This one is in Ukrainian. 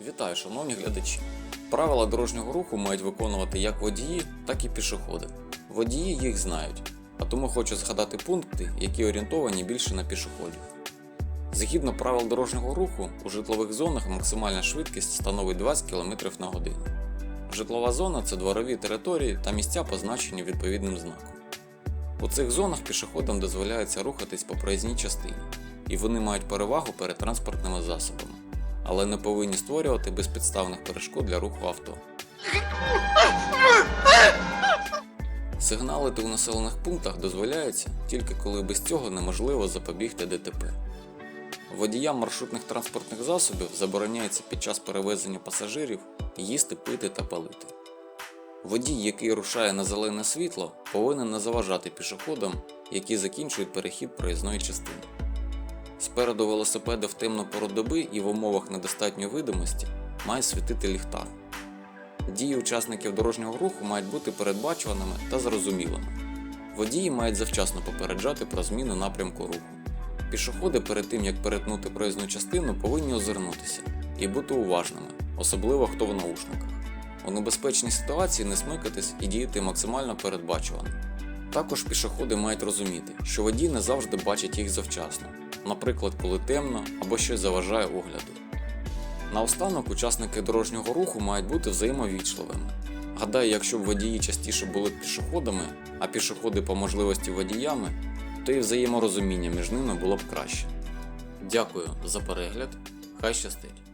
Вітаю, шановні глядачі! Правила дорожнього руху мають виконувати як водії, так і пішоходи. Водії їх знають, а тому хочу згадати пункти, які орієнтовані більше на пішоходів. Згідно правил дорожнього руху, у житлових зонах максимальна швидкість становить 20 км на годину. Житлова зона це дворові території та місця, позначені відповідним знаком. У цих зонах пішоходам дозволяється рухатись по проїзній частині, і вони мають перевагу перед транспортними засобами, але не повинні створювати безпідставних перешкод для руху авто. Сигналити у населених пунктах дозволяється тільки коли без цього неможливо запобігти ДТП. Водіям маршрутних транспортних засобів забороняється під час перевезення пасажирів їсти, пити та палити. Водій, який рушає на зелене світло, повинен не заважати пішоходам, які закінчують перехід проїзної частини. Спереду велосипеда в темну пору доби і в умовах недостатньої видимості має світити ліхтар. Дії учасників дорожнього руху мають бути передбачуваними та зрозумілими. Водії мають завчасно попереджати про зміну напрямку руху. Пішоходи перед тим як перетнути проїзну частину повинні озирнутися і бути уважними, особливо хто в наушниках. У небезпечній ситуації не смикатись і діяти максимально передбачувано. Також пішоходи мають розуміти, що водій не завжди бачить їх завчасно, наприклад, коли темно або щось заважає огляду. Наостанок учасники дорожнього руху мають бути взаємовічливими. Гадаю, якщо б водії частіше були пішоходами, а пішоходи по можливості водіями, то і взаєморозуміння між ними було б краще. Дякую за перегляд, хай щастить!